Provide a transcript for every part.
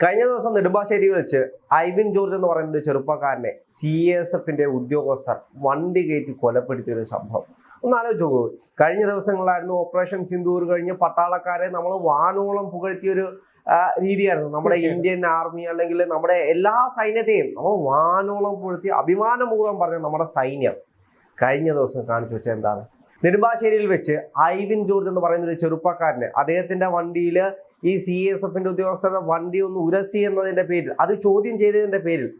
കഴിഞ്ഞ ദിവസം നെടുമ്പാശ്ശേരി വെച്ച് ഐവിൻ ജോർജ് എന്ന് പറയുന്ന ഒരു ചെറുപ്പക്കാരനെ സി എസ് എഫിന്റെ ഉദ്യോഗസ്ഥർ വണ്ടി കയറ്റി കൊലപ്പെടുത്തിയ ഒരു സംഭവം. ഒന്ന് ആലോചിച്ച് നോക്കൂ. കഴിഞ്ഞ ദിവസങ്ങളായിരുന്നു ഓപ്പറേഷൻ സിന്ദൂർ കഴിഞ്ഞ് പട്ടാളക്കാരെ നമ്മൾ വാനോളം പുകഴ്ത്തിയ ഒരു രീതിയായിരുന്നു. നമ്മുടെ. ഇന്ത്യൻ ആർമി അല്ലെങ്കിൽ നമ്മുടെ എല്ലാ സൈന്യത്തെയും നമ്മൾ വാനോളം പുകഴ്ത്തി അഭിമാനപൂർവം പറഞ്ഞ നമ്മുടെ സൈന്യം കഴിഞ്ഞ ദിവസം കാണിച്ചു വെച്ച എന്താണ്? നെടുമ്പാശ്ശേരിയിൽ വെച്ച് ഐവിൻ ജോർജ് എന്ന് പറയുന്ന ഒരു ചെറുപ്പക്കാരന് അദ്ദേഹത്തിന്റെ വണ്ടിയിൽ ഈ സി എസ് എഫിന്റെ ഉദ്യോഗസ്ഥരുടെ വണ്ടി ഒന്ന് ഉരസി എന്നതിന്റെ പേരിൽ അത് ചോദ്യം ചെയ്തതിന്റെ പേരിൽ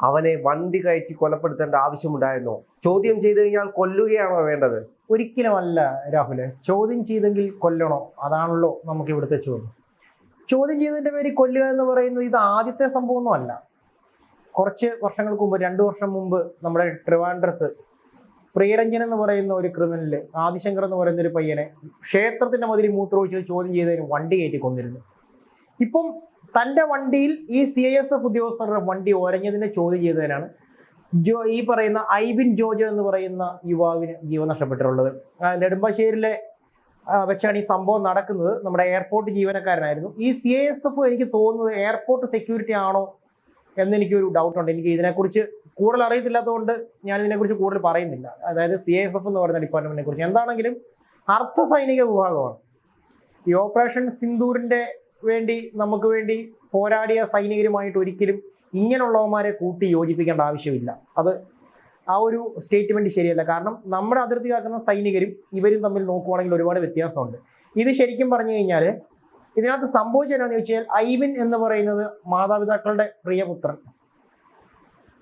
അവനെ വണ്ടി കയറ്റി കൊലപ്പെടുത്തേണ്ട ആവശ്യമുണ്ടായിരുന്നോ? ചോദ്യം ചെയ്തു കഴിഞ്ഞാൽ കൊല്ലുകയാണോ വേണ്ടത്? ഒരിക്കലുമല്ല രാഹുലെ. ചോദ്യം ചെയ്തെങ്കിൽ കൊല്ലണോ? അതാണല്ലോ നമുക്ക് ഇവിടുത്തെ ചോദ്യം. ചോദ്യം ചെയ്തതിന്റെ പേര് കൊല്ലുക എന്ന് പറയുന്നത് ഇത് ആദ്യത്തെ സംഭവമൊന്നും അല്ല കുറച്ച് വർഷങ്ങൾക്ക് മുമ്പ് രണ്ടു വർഷം മുമ്പ് നമ്മുടെ ട്രിവാൻഡ്രത്ത് പ്രിയരഞ്ജൻ എന്ന് പറയുന്ന ഒരു ക്രിമിനൽ ആദിശങ്കർ എന്ന് പറയുന്ന ഒരു പയ്യനെ ക്ഷേത്രത്തിന്റെ മതിരി മൂത്രമൊഴിച്ച് ചോദ്യം ചെയ്തതിന് വണ്ടി കയറ്റി കൊന്നിരുന്നു. ഇപ്പം തന്റെ വണ്ടിയിൽ ഈ സി ഐ എസ് എഫ് ഉദ്യോഗസ്ഥരുടെ വണ്ടി ഒരഞ്ഞതിനെ ചോദ്യം ചെയ്തതിനാണ് ജോ ഈ പറയുന്ന ഐബിൻ ജോജോ എന്ന് പറയുന്ന യുവാവിന് ജീവൻ നഷ്ടപ്പെട്ടിട്ടുള്ളത്. നെടുമ്പാശ്ശേരിയിലെ വെച്ചാണ് ഈ സംഭവം നടക്കുന്നത്. നമ്മുടെ എയർപോർട്ട് ജീവനക്കാരനായിരുന്നു. ഈ സി ഐ എസ് എഫ് എനിക്ക് തോന്നുന്നത് എയർപോർട്ട് സെക്യൂരിറ്റി ആണോ എന്നെനിക്കൊരു ഡൗട്ടുണ്ട് എനിക്ക് ഇതിനെക്കുറിച്ച് കൂടുതൽ അറിയത്തില്ലാത്തതുകൊണ്ട് ഞാൻ ഇതിനെക്കുറിച്ച് കൂടുതൽ പറയുന്നില്ല. അതായത് സി എസ് എഫ് എന്ന് പറയുന്ന ഡിപ്പാർട്ട്മെന്റിനെ കുറിച്ച്. എന്താണെങ്കിലും അർദ്ധ സൈനിക വിഭാഗമാണ്. ഈ ഓപ്പറേഷൻ സിന്ധൂരിന്റെ വേണ്ടി നമുക്ക് വേണ്ടി പോരാടിയ സൈനികരുമായിട്ട് ഒരിക്കലും ഇങ്ങനെയുള്ളവന്മാരെ കൂട്ടി യോജിപ്പിക്കേണ്ട ആവശ്യമില്ല. അത് ആ ഒരു സ്റ്റേറ്റ്മെന്റ് ശരിയല്ല. കാരണം നമ്മുടെ അതിർത്തി കാക്കുന്ന സൈനികരും ഇവരും തമ്മിൽ നോക്കുവാണെങ്കിൽ ഒരുപാട് വ്യത്യാസമുണ്ട്. ഇത് ശരിക്കും പറഞ്ഞു കഴിഞ്ഞാൽ ഇതിനകത്ത് സംഭവിച്ചത് എന്താണെന്ന് ചോദിച്ചാൽ ഐവിൻ എന്ന് പറയുന്നത് മാതാപിതാക്കളുടെ പ്രിയപുത്രൻ.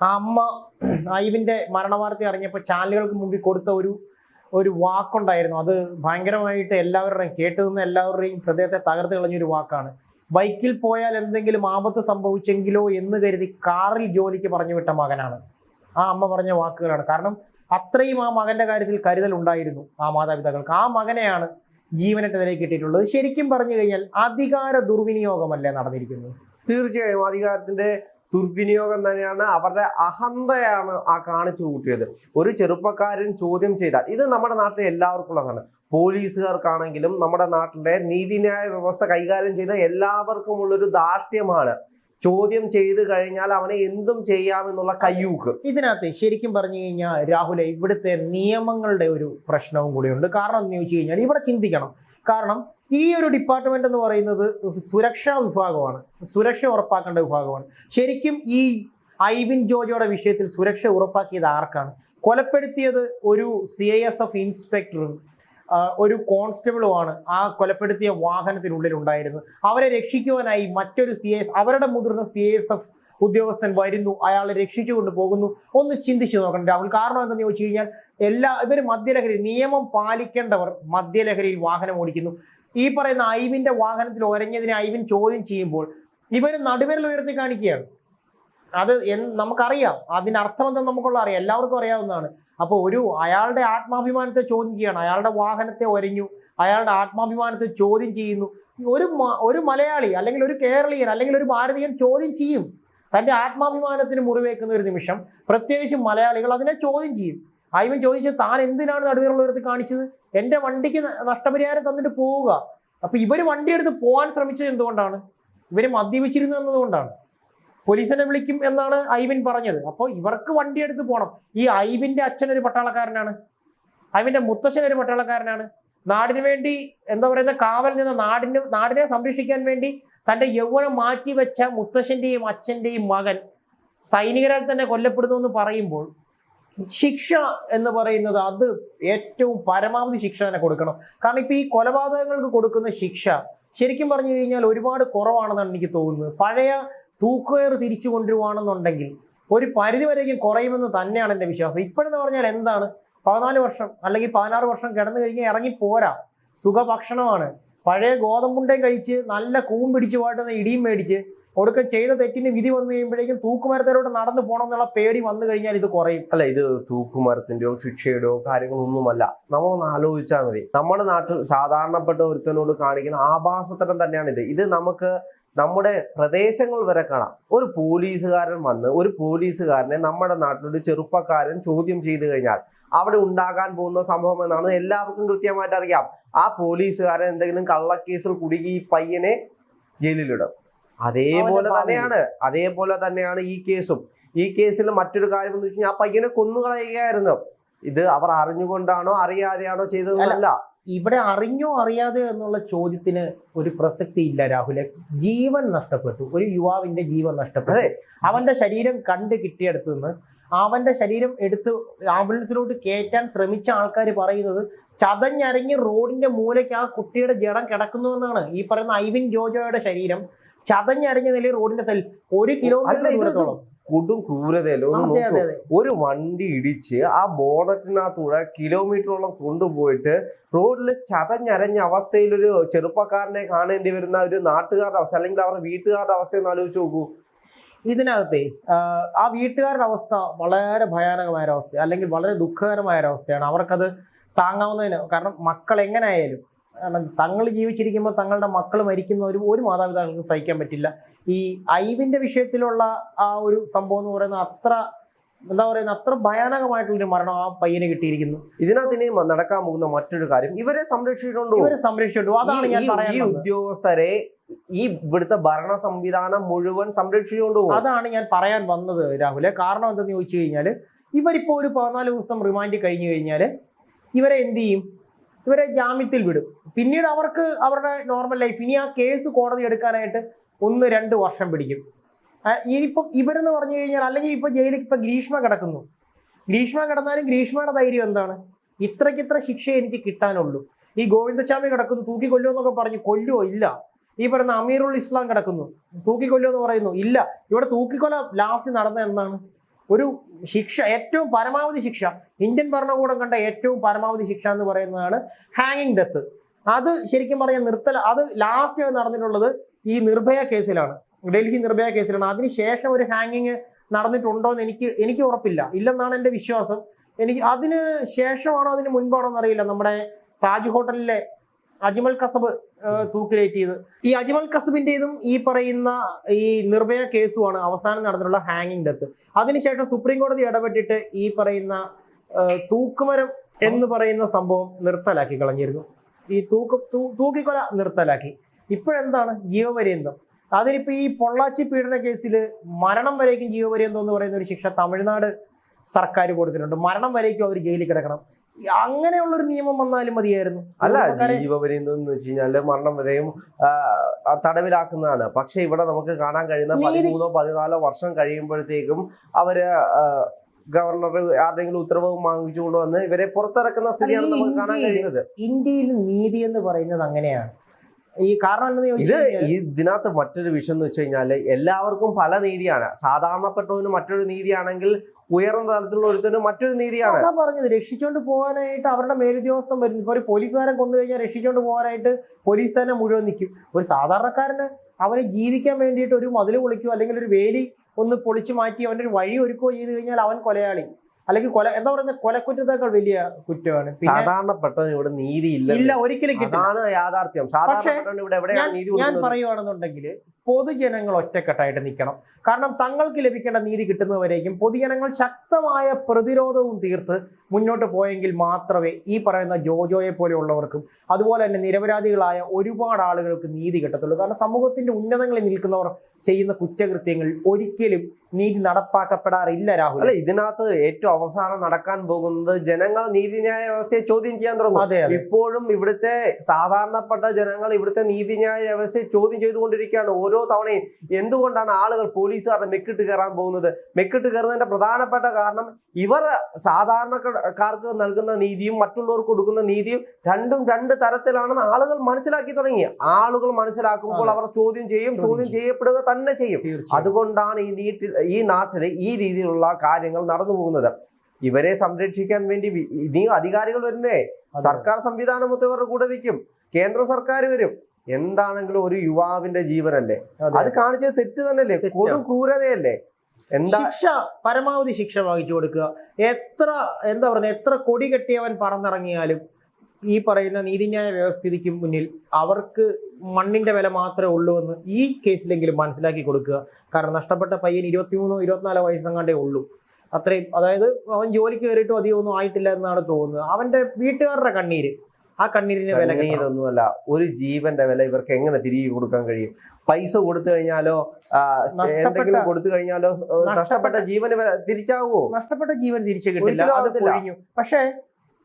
ആ അമ്മ ഐവിന്റെ മരണവാർത്ത അറിഞ്ഞപ്പോൾ ചാനലുകൾക്ക് മുമ്പിൽ കൊടുത്ത ഒരു ഒരു വാക്കുണ്ടായിരുന്നു. അത് ഭയങ്കരമായിട്ട് എല്ലാവരുടെയും കേട്ടു നിന്ന് എല്ലാവരുടെയും ഹൃദയത്തെ തകർത്ത് കളഞ്ഞൊരു വാക്കാണ്. ബൈക്കിൽ പോയാൽ എന്തെങ്കിലും ആപത്ത് സംഭവിച്ചെങ്കിലോ എന്ന് കരുതി കാറിൽ ജോലിക്ക് പറഞ്ഞു വിട്ട മകനാണ്. ആ അമ്മ പറഞ്ഞ വാക്കുകളാണ്. കാരണം അത്രയും ആ മകന്റെ കാര്യത്തിൽ കരുതൽ ഉണ്ടായിരുന്നു ആ മാതാപിതാക്കൾക്ക്. ആ മകനെയാണ് ജീവനറ്റതിലേക്ക് കിട്ടിയിട്ടുള്ളത്. ശരിക്കും പറഞ്ഞു കഴിഞ്ഞാൽ അധികാര ദുർവിനിയോഗമല്ലേ നടന്നിരിക്കുന്നത്? തീർച്ചയായും. അധികാരത്തിന്റെ ദുർവിനിയോഗം തന്നെയാണ് അവരുടെ അഹന്തയാണ് ആ കാണിച്ചു കൂട്ടിയത്. ഒരു ചെറുപ്പക്കാരൻ ചോദ്യം ചെയ്താൽ ഇത് നമ്മുടെ നാട്ടിൽ എല്ലാവർക്കും ഉള്ളതാണ് പോലീസുകാർക്കാണെങ്കിലും നമ്മുടെ നാട്ടിലെ നീതിന്യായ വ്യവസ്ഥ കൈകാര്യം ചെയ്യുന്ന എല്ലാവർക്കും ഉള്ളൊരു ധാർഷ്ട്യമാണ്. ചോദ്യം ചെയ്തു കഴിഞ്ഞാൽ അവനെ എന്തും ചെയ്യാമെന്നുള്ള കയ്യൂക്ക്. ഇതിനകത്ത് ശരിക്കും പറഞ്ഞു കഴിഞ്ഞാൽ രാഹുലെ ഇവിടുത്തെ നിയമങ്ങളുടെ ഒരു പ്രശ്നവും കൂടിയുണ്ട്. കാരണം എന്ന് ചോദിച്ചു കഴിഞ്ഞാൽ ഇവിടെ ചിന്തിക്കണം. കാരണം ഈ ഒരു ഡിപ്പാർട്ട്മെന്റ് എന്ന് പറയുന്നത് സുരക്ഷാ വിഭാഗമാണ്. സുരക്ഷ ഉറപ്പാക്കേണ്ട വിഭാഗമാണ്. ശരിക്കും ഈ ഐവിൻ ജോജോയുടെ വിഷയത്തിൽ സുരക്ഷ ഉറപ്പാക്കിയത് ആർക്കാണ്? കൊലപ്പെടുത്തിയത് ഒരു സി ഐ എസ് എഫ് ഇൻസ്പെക്ടറും ഒരു കോൺസ്റ്റബിളുമാണ് ആ കൊലപ്പെടുത്തിയ വാഹനത്തിനുള്ളിൽ ഉണ്ടായിരുന്നത്. അവരെ രക്ഷിക്കുവാനായി മറ്റൊരു സി എസ് അവരുടെ മുതിർന്ന സി എസ് എഫ് ഉദ്യോഗസ്ഥൻ വരുന്നു. അയാളെ രക്ഷിച്ചുകൊണ്ട് പോകുന്നു. ഒന്ന് ചിന്തിച്ചു നോക്കണം. രാഹുൽ കാരണം എന്തെന്ന് ചോദിച്ചു കഴിഞ്ഞാൽ എല്ലാ ഇവർ മദ്യലഹരി നിയമം പാലിക്കേണ്ടവർ മദ്യലഹരിയിൽ വാഹനം ഓടിക്കുന്നു. ഈ പറയുന്ന ഐവിന്റെ വാഹനത്തിൽ ഒരഞ്ഞതിനെ ഐവിൻ ചോദ്യം ചെയ്യുമ്പോൾ ഇവർ നടുവിരൽ ഉയർത്തി കാണിക്കുകയാണ്. അത് നമുക്കറിയാം. അതിന്റെ അർത്ഥം നമുക്കുള്ള അറിയാം. എല്ലാവർക്കും അറിയാവുന്നതാണ്. അപ്പോൾ ഒരു അയാളുടെ ആത്മാഭിമാനത്തെ ചോദ്യം ചെയ്യണം. അയാളുടെ വാഹനത്തെ ഒരഞ്ഞു. അയാളുടെ ആത്മാഭിമാനത്തെ ചോദ്യം ചെയ്യുന്നു. ഒരു ഒരു മലയാളി അല്ലെങ്കിൽ ഒരു കേരളീയൻ അല്ലെങ്കിൽ ഒരു ഭാരതീയൻ ചോദ്യം ചെയ്യും. തന്റെ ആത്മാഭിമാനത്തിന് മുറിവേക്കുന്ന ഒരു നിമിഷം പ്രത്യേകിച്ച് മലയാളികൾ അതിനെ ചോദ്യം ചെയ്യും. ഐവൻ ചോദിച്ചത് താൻ എന്തിനാണ് നടുവേറുള്ളവരത്ത് കാണിച്ചത്? എന്റെ വണ്ടിക്ക് നഷ്ടപരിഹാരം തന്നിട്ട് പോവുക. അപ്പൊ ഇവർ വണ്ടി എടുത്ത് പോകാൻ ശ്രമിച്ചത് എന്തുകൊണ്ടാണ്? ഇവർ മദ്യപിച്ചിരുന്നു എന്നതുകൊണ്ടാണ്. പോലീസിനെ വിളിക്കും എന്നാണ് ഐവിൻ പറഞ്ഞത്. അപ്പോൾ ഇവർക്ക് വണ്ടി എടുത്ത് പോകണം ഈ ഐവിന്റെ അച്ഛൻ ഒരു പട്ടാളക്കാരനാണ്. ഐവിന്റെ മുത്തച്ഛൻ ഒരു പട്ടാളക്കാരനാണ്. നാടിന് വേണ്ടി എന്താ പറയുന്ന കാവൽ നിന്ന് നാടിന് നാടിനെ സംരക്ഷിക്കാൻ വേണ്ടി തന്റെ യൗവനം മാറ്റിവെച്ച മുത്തശ്ശന്റെയും അച്ഛന്റെയും മകൻ സൈനികരാൽ തന്നെ കൊല്ലപ്പെടുന്നു എന്ന് പറയുമ്പോൾ ശിക്ഷ എന്ന് പറയുന്നത് അത് ഏറ്റവും പരമാവധി ശിക്ഷ തന്നെ കൊടുക്കണം. കാരണം ഇപ്പൊ ഈ കൊലപാതകങ്ങൾക്ക് കൊടുക്കുന്ന ശിക്ഷ ശരിക്കും പറഞ്ഞു കഴിഞ്ഞാൽ ഒരുപാട് കുറവാണെന്നാണ് എനിക്ക് തോന്നുന്നത്. പഴയ തൂക്കുകയർ തിരിച്ചു കൊണ്ടുവരുവാണെന്നുണ്ടെങ്കിൽ ഒരു പരിധി വരേക്കും കുറയുമെന്ന് തന്നെയാണ് എന്റെ വിശ്വാസം. ഇപ്പോഴെന്ന് പറഞ്ഞാൽ എന്താണ്? പതിനാല് വർഷം അല്ലെങ്കിൽ പതിനാറ് വർഷം കിടന്നു കഴിഞ്ഞാൽ ഇറങ്ങി പോരാ. സുഖഭക്ഷണമാണ്. പഴയ ഗോതമ്പുണ്ടയും കഴിച്ച് നല്ല കൂം പിടിച്ചു പാട്ടുന്ന ഇടിയും മേടിച്ച് ഒടുക്കം ചെയ്ത തെറ്റിന് വിധി വന്നു കഴിയുമ്പോഴേക്കും തൂക്കുമരത്തിലൂടെ നടന്നു പോകണം എന്നുള്ള പേടി വന്നു കഴിഞ്ഞാൽ ഇത് കുറയും. അല്ല ഇത് തൂക്കുമരത്തിന്റെയോ ശിക്ഷയുടെയോ കാര്യങ്ങളൊന്നുമല്ല. നമ്മളൊന്ന് ആലോചിച്ചാൽ മതി. നമ്മുടെ നാട്ടിൽ സാധാരണപ്പെട്ട ഒരുത്തനോട് കാണിക്കുന്ന ആഭാസത്തരം തന്നെയാണ് ഇത് ഇത് നമുക്ക് നമ്മുടെ പ്രദേശങ്ങൾ വരെ കാണാം. ഒരു പോലീസുകാരൻ വന്ന് ഒരു പോലീസുകാരനെ നമ്മുടെ നാട്ടിലൊരു ചെറുപ്പക്കാരൻ ചോദ്യം ചെയ്തു കഴിഞ്ഞാൽ അവിടെ ഉണ്ടാകാൻ പോകുന്ന സംഭവം എന്നാണ് എല്ലാവർക്കും കൃത്യമായിട്ട് അറിയാം. ആ പോലീസുകാരൻ എന്തെങ്കിലും കള്ളക്കേസിൽ കുടുങ്ങി ഈ പയ്യനെ ജയിലിലിടും. അതേപോലെ തന്നെയാണ്. അതേപോലെ തന്നെയാണ് ഈ കേസും. ഈ കേസിൽ മറ്റൊരു കാര്യം എന്ന് വെച്ചാൽ ആ പയ്യനെ കൊന്നുകളയുകയായിരുന്നു. ഇത് അവർ അറിഞ്ഞുകൊണ്ടാണോ അറിയാതെയാണോ ചെയ്തതല്ല ഇവിടെ അറിഞ്ഞോ അറിയാതെ എന്നുള്ള ചോദ്യത്തിന് ഒരു പ്രസക്തി ഇല്ല രാഹുലെ. ജീവൻ നഷ്ടപ്പെട്ടു. ഒരു യുവാവിന്റെ ജീവൻ നഷ്ടപ്പെട്ടു. അവന്റെ ശരീരം കണ്ട് കിട്ടിയെടുത്തു നിന്ന് അവന്റെ ശരീരം എടുത്ത് ആംബുലൻസിലോട്ട് കയറ്റാൻ ശ്രമിച്ച ആൾക്കാർ പറയുന്നത് ചതഞ്ഞരങ്ങി റോഡിന്റെ മൂലയ്ക്ക് ആ കുട്ടിയുടെ ജഡം കിടക്കുന്നു എന്നാണ്. ഈ പറയുന്ന ഐവിൻ ജോജോയുടെ ശരീരം ചതഞ്ഞരഞ്ഞ നിലയിൽ റോഡിന്റെ സൈഡിൽ ഒരു കിലോമീറ്റർ ദൂരത്തോളം. കൊടും ക്രൂരതയല്ലോ? ഒരു വണ്ടി ഇടിച്ച് ആ ബോണറ്റിനകത്തൂടെ കിലോമീറ്ററോളം കൊണ്ടുപോയിട്ട് റോഡിൽ ചതഞ്ഞരഞ്ഞ അവസ്ഥയിൽ ഒരു ചെറുപ്പക്കാരനെ കാണേണ്ടി വരുന്ന ഒരു നാട്ടുകാരുടെ അവസ്ഥ അല്ലെങ്കിൽ അവരുടെ വീട്ടുകാരുടെ അവസ്ഥ എന്ന് ആലോചിച്ച് നോക്കൂ. ഇതിനകത്തെ ആ വീട്ടുകാരുടെ അവസ്ഥ വളരെ ഭയാനകമായ അവസ്ഥ അല്ലെങ്കിൽ വളരെ ദുഃഖകരമായ ഒരവസ്ഥയാണ് അവസ്ഥയാണ് അവർക്കത് താങ്ങാവുന്നതിന് കാരണം മക്കൾ എങ്ങനെയായാലും കാരണം തങ്ങൾ ജീവിച്ചിരിക്കുമ്പോൾ തങ്ങളുടെ മക്കൾ മരിക്കുന്ന ഒരു ഒരു മാതാപിതാക്കൾക്ക് സഹിക്കാൻ പറ്റില്ല. ഈ ഐവിന്റെ വിഷയത്തിലുള്ള ആ ഒരു സംഭവം എന്ന് പറയുന്നത് അത്ര എന്താ പറയുന്നത് അത്ര ഭയാനകമായിട്ടുള്ളൊരു മരണം ആ പയ്യനെ കിട്ടിയിരിക്കുന്നു. ഇതിനകത്ത് ഇനി നടക്കാൻ പോകുന്ന മറ്റൊരു കാര്യം ഇവരെ സംരക്ഷിച്ചിട്ടുണ്ടോ? ഇവരെ സംരക്ഷിച്ചിട്ടുണ്ടോ. അതാണ് ഞാൻ പറയുന്നത് പറയാൻ ഈ ഉദ്യോഗസ്ഥരെ ഈ ഇവിടുത്തെ ഭരണ സംവിധാനം മുഴുവൻ സംരക്ഷിച്ചുകൊണ്ട്? പോകും അതാണ് ഞാൻ പറയാൻ വന്നത് രാഹുലെ. കാരണം എന്തെന്ന് ചോദിച്ചു കഴിഞ്ഞാൽ ഇവരിപ്പോ ഒരു പതിനാല് ദിവസം റിമാൻഡ് കഴിഞ്ഞു കഴിഞ്ഞാൽ ഇവരെ എന്ത് ചെയ്യും? ഇവരെ ജാമ്യത്തിൽ വിടും. പിന്നീട് അവർക്ക് അവരുടെ നോർമൽ ലൈഫ് ഇനി ആ കേസ് കോടതി എടുക്കാനായിട്ട് ഒന്ന് രണ്ട് വർഷം പിടിക്കും. ഇനിയിപ്പം ഇവരെന്ന് പറഞ്ഞു കഴിഞ്ഞാൽ അല്ലെങ്കിൽ ഇപ്പൊ ജയിലിൽ ഇപ്പൊ ഗ്രീഷ്മ കിടക്കുന്നു. ഗ്രീഷ്മ കിടന്നാലും ഗ്രീഷ്മയുടെ ധൈര്യം എന്താണ്? ഇത്രയ്ക്കിത്ര ശിക്ഷ എനിക്ക് കിട്ടാനുള്ളൂ. ഈ ഗോവിന്ദസ്വാമി കിടക്കുന്നു തൂക്കി കൊല്ലുമെന്നൊക്കെ പറഞ്ഞു കൊല്ലുവോ? ഇല്ല. ഈ പറയുന്ന അമീറുൽ ഇസ്ലാം കിടക്കുന്നു തൂക്കിക്കൊല്ലുമോ എന്ന് പറയുന്നു ഇല്ല. ഇവിടെ തൂക്കിക്കൊല ലാസ്റ്റ് നടന്ന എന്താണ്? ഒരു ശിക്ഷ ഏറ്റവും പരമാവധി ശിക്ഷ ഇന്ത്യൻ ഭരണകൂടം കണ്ട ഏറ്റവും പരമാവധി ശിക്ഷ എന്ന് പറയുന്നതാണ് ഹാങ്ങിങ് ഡെത്ത് അത് ശരിക്കും പറഞ്ഞാൽ നിർത്തൽ അത് ലാസ്റ്റ് നടന്നിട്ടുള്ളത് ഈ നിർഭയ കേസിലാണ്. ഡൽഹി നിർഭയ കേസിലാണ്. അതിനുശേഷം ഒരു ഹാങ്ങിങ് നടന്നിട്ടുണ്ടോ എന്ന് എനിക്ക് എനിക്ക് ഉറപ്പില്ല. ഇല്ലെന്നാണ് എന്റെ വിശ്വാസം. എനിക്ക് അതിന് ശേഷമാണോ അതിന് മുൻപാണോ എന്നറിയില്ല. നമ്മുടെ താജ് ഹോട്ടലിലെ അജ്മൽ കസബ് തൂക്കിലേറ്റ് തൂക്കിലേറ്റിയത് ഈ അജ്മൽ കസബിന്റേതും ഈ പറയുന്ന ഈ നിർഭയ കേസുമാണ് അവസാനം നടന്നിട്ടുള്ള ഹാങ്ങിങ് ഡെത്ത് അതിനുശേഷം സുപ്രീം കോടതി ഇടപെട്ടിട്ട് ഈ പറയുന്ന തൂക്കുമരം എന്ന് പറയുന്ന സംഭവം നിർത്തലാക്കി കളഞ്ഞിരുന്നു. ഈ തൂക്ക് തൂക്കിക്കൊല നിർത്തലാക്കി. ഇപ്പോഴെന്താണ് ജീവപര്യന്തം? അതിനിപ്പോ ഈ പൊള്ളാച്ചി പീഡന കേസിൽ മരണം വരേക്കും ജീവപര്യന്തം എന്ന് പറയുന്ന ഒരു ശിക്ഷ തമിഴ്നാട് സർക്കാർ കൊടുത്തിട്ടുണ്ട്. മരണം വരേക്കും അവർ ജയിലിൽ കിടക്കണം. ഈ അങ്ങനെയുള്ള ഒരു നിയമം വന്നാലും മതിയായിരുന്നു. അല്ല ജീവപര്യന്തം എന്ന് വെച്ച് കഴിഞ്ഞാൽ മരണം വരെയും തടവിലാക്കുന്നതാണ്. പക്ഷെ ഇവിടെ നമുക്ക് കാണാൻ കഴിയുന്ന പതിമൂന്നോ പതിനാലോ വർഷം കഴിയുമ്പോഴത്തേക്കും അവർ ഗവർണർ ആരുടെങ്കിലും ഉത്തരവ് വാങ്ങിച്ചു വന്ന് ഇവരെ പുറത്തിറക്കുന്ന സ്ഥിതിയാണ് നമുക്ക് കാണാൻ കഴിയുന്നത്. ഇന്ത്യയിൽ നീതി എന്ന് പറയുന്നത് അങ്ങനെയാണ്. ഈ കാരണം ഇത് ഈ ഇതിനകത്ത് മറ്റൊരു വിഷയം എന്ന് വെച്ച് കഴിഞ്ഞാൽ എല്ലാവർക്കും പല നീതിയാണ്. സാധാരണപ്പെട്ടവന് മറ്റൊരു നീതിയാണെങ്കിൽ ഉയർന്ന തലത്തിലുള്ള ഒരുത്തന് മറ്റൊരു നീതിയാണ്. അതാ പറഞ്ഞത്. രക്ഷിച്ചോണ്ട് പോകാനായിട്ട് അവരുടെ മേലുദ്യോഗസ്ഥൻ വരുന്നു. ഇപ്പൊ ഒരു പോലീസുകാരൻ കൊന്നു കഴിഞ്ഞാൽ രക്ഷിച്ചോണ്ട് പോകാനായിട്ട് പോലീസ് തന്നെ മുഴുവൻ നിൽക്കും ഒരു സാധാരണക്കാരന് അവന് ജീവിക്കാൻ വേണ്ടിയിട്ട് ഒരു മതിൽ പൊളിക്കുകയോ അല്ലെങ്കിൽ ഒരു വേലി ഒന്ന് പൊളിച്ചു മാറ്റി അവന്റെ ഒരു വഴി ഒരുക്കുകയോ ചെയ്തു കഴിഞ്ഞാൽ അവൻ കൊലയാളി. അല്ലെങ്കിൽ കൊല എന്താ പറയുന്നത്? കൊലക്കുറ്റത്തേക്കാൾ വലിയ കുറ്റമാണ്. സാധാരണപ്പെട്ട സാധാരണപ്പെട്ടവന് ഇവിടെ നീതി ഇല്ല. ഇല്ല ഒരിക്കലും കിട്ടില്ല. അതാണ് യാഥാർത്ഥ്യം. സാധാരണപ്പെട്ടവന് ഇവിടെ എവിടെയാണ് നീതി ഞാൻ പറയുവാണെന്നുണ്ടെങ്കിൽ പൊതുജനങ്ങൾ ഒറ്റക്കെട്ടായിട്ട് നിൽക്കണം. കാരണം തങ്ങൾക്ക് ലഭിക്കേണ്ട നീതി കിട്ടുന്നവരേക്കും പൊതുജനങ്ങൾ ശക്തമായ പ്രതിരോധവും തീർത്ത് മുന്നോട്ട് പോയെങ്കിൽ മാത്രമേ ഈ പറയുന്ന ജോജോയെ പോലെയുള്ളവർക്കും അതുപോലെ തന്നെ നിരപരാധികളായ ഒരുപാട് ആളുകൾക്ക് നീതി കിട്ടത്തുള്ളൂ. കാരണം സമൂഹത്തിന്റെ ഉന്നതങ്ങളിൽ നിൽക്കുന്നവർ ചെയ്യുന്ന കുറ്റകൃത്യങ്ങൾ ഒരിക്കലും നീതി നടപ്പാക്കപ്പെടാറില്ല രാഹുൽ. അല്ല ഇതിനകത്ത് ഏറ്റവും അവസാനം നടക്കാൻ പോകുന്നത് ജനങ്ങൾ നീതിന്യായ വ്യവസ്ഥയെ ചോദ്യം ചെയ്യാൻ തുടങ്ങും. ഇപ്പോഴും ഇവിടുത്തെ സാധാരണപ്പെട്ട ജനങ്ങൾ ഇവിടുത്തെ നീതിന്യായ വ്യവസ്ഥയെ ചോദ്യം ചെയ്തുകൊണ്ടിരിക്കുകയാണ് ഓരോ തവണയും. എന്തുകൊണ്ടാണ് ആളുകൾ പോലീസുകാരുടെ മെക്കിട്ട് കയറാൻ പോകുന്നത്? മെക്കിട്ട് കയറുന്നതിന്റെ പ്രധാനപ്പെട്ട കാരണം ഇവർ സാധാരണക്കാർക്ക് നൽകുന്ന നീതിയും മറ്റുള്ളവർക്ക് കൊടുക്കുന്ന നീതിയും രണ്ടും രണ്ട് തരത്തിലാണെന്ന് ആളുകൾ മനസ്സിലാക്കി തുടങ്ങി. ആളുകൾ മനസ്സിലാക്കുമ്പോൾ അവർ ചോദ്യം ചെയ്യും ചോദ്യം ചോദ്യം ചെയ്യപ്പെടുക തന്നെ ചെയ്യും. അതുകൊണ്ടാണ് ഈ നീട്ടിൽ ഈ നാട്ടിൽ ഈ രീതിയിലുള്ള കാര്യങ്ങൾ നടന്നു പോകുന്നത്. ഇവരെ സംരക്ഷിക്കാൻ വേണ്ടി ഇനിയും അധികാരികൾ വരുന്നേ. സർക്കാർ സംവിധാനം മൊത്തം ഇവരുടെ കൂടെ നിൽക്കും. കേന്ദ്ര സർക്കാർ വരും. എന്താണെങ്കിലും ഒരു യുവാവിന്റെ ജീവനല്ലേ? അതെ. കാണിച്ചത് തെറ്റ് തന്നെയല്ലേ. കൊടും ക്രൂരതയല്ലേ? എന്താ ശിക്ഷ പരമാവധി ശിക്ഷ വാങ്ങിച്ചു കൊടുക്കുക. എത്ര എന്താ പറയുക എത്ര കൊടി കെട്ടിയവൻ പറന്നിറങ്ങിയാലും ഈ പറയുന്ന നീതിന്യായ വ്യവസ്ഥിതിക്ക് മുന്നിൽ അവർക്ക് മണ്ണിന്റെ വില മാത്രമേ ഉള്ളൂ എന്ന് ഈ കേസിലെങ്കിലും മനസ്സിലാക്കി കൊടുക്കുക. കാരണം നഷ്ടപ്പെട്ട പയ്യൻ ഇരുപത്തിമൂന്നോ ഇരുപത്തിനാലോ വയസ്സെങ്ങാണ്ടേ ഉള്ളൂ. അത്രയും. അതായത് അവൻ ജോലിക്ക് കയറിയിട്ടും അധികം ഒന്നും ആയിട്ടില്ല എന്നാണ് തോന്നുന്നത്. അവന്റെ വീട്ടുകാരുടെ കണ്ണീര്. ആ കണ്ണീരിന് വില. കണ്ണീരൊന്നുമല്ല ഒരു ജീവന്റെ വില ഇവർക്ക് എങ്ങനെ തിരികെ കൊടുക്കാൻ കഴിയും? പൈസ കൊടുത്തു കഴിഞ്ഞാലോ എന്തെങ്കിലും കൊടുത്തു കഴിഞ്ഞാലോ നഷ്ടപ്പെട്ട- ജീവന് വില തിരിച്ചാവോ? നഷ്ടപ്പെട്ട ജീവൻ തിരിച്ചു കിട്ടില്ല. പക്ഷേ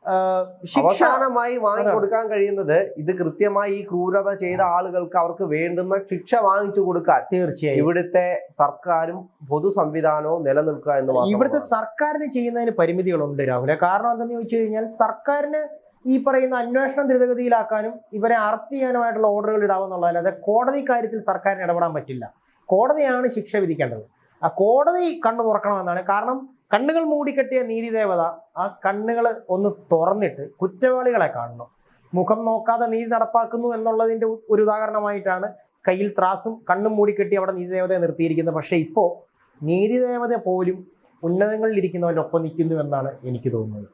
അവസാനമായി വാങ്ങി കൊടുക്കാൻ കഴിയുന്നത് ഇത് കൃത്യമായി ഈ ക്രൂരത ചെയ്ത ആളുകൾക്ക് അവർക്ക് വേണ്ടുന്ന ശിക്ഷ വാങ്ങിച്ചു കൊടുക്കാൻ തീർച്ചയായും. ഇവിടുത്തെ സർക്കാരും പൊതു സംവിധാനവും നിലനിൽക്കുക എന്ന്. ഇവിടുത്തെ സർക്കാരിന് ചെയ്യുന്നതിന് പരിമിതികളുണ്ട് രാഹുല കാരണം എന്താണെന്ന് ചോദിച്ചു കഴിഞ്ഞാൽ സർക്കാരിന് ഈ പറയുന്ന അന്വേഷണം ദ്രുതഗതിയിലാക്കാനും ഇവരെ അറസ്റ്റ് ചെയ്യാനുമായിട്ടുള്ള ഓർഡറുകൾ ഇടാവുന്നുള്ളതല്ലാതെ കോടതി കാര്യത്തിൽ സർക്കാരിന് ഇടപെടാൻ പറ്റില്ല. കോടതിയാണ് ശിക്ഷ വിധിക്കേണ്ടത്. ആ കോടതി കണ്ണു തുറക്കണമെന്നാണ്. കാരണം കണ്ണുകൾ മൂടിക്കെട്ടിയ നീതി ദേവത ആ കണ്ണുകൾ ഒന്ന് തുറന്നിട്ട് കുറ്റവാളികളെ കാണണം. മുഖം നോക്കാതെ നീതി നടപ്പാക്കുന്നു എന്നുള്ളതിന്റെ ഒരു ഉദാഹരണമായിട്ടാണ് കയ്യിൽ ത്രാസും കണ്ണും മൂടിക്കെട്ടി അവിടെ നീതി ദേവതയെ നിർത്തിയിരിക്കുന്നത്. പക്ഷേ ഇപ്പോൾ നീതിദേവത പോലും ഉന്നതങ്ങളിൽ ഇരിക്കുന്നവരുടെ ഒപ്പം നിൽക്കുന്നു എന്നാണ് എനിക്ക് തോന്നുന്നത്.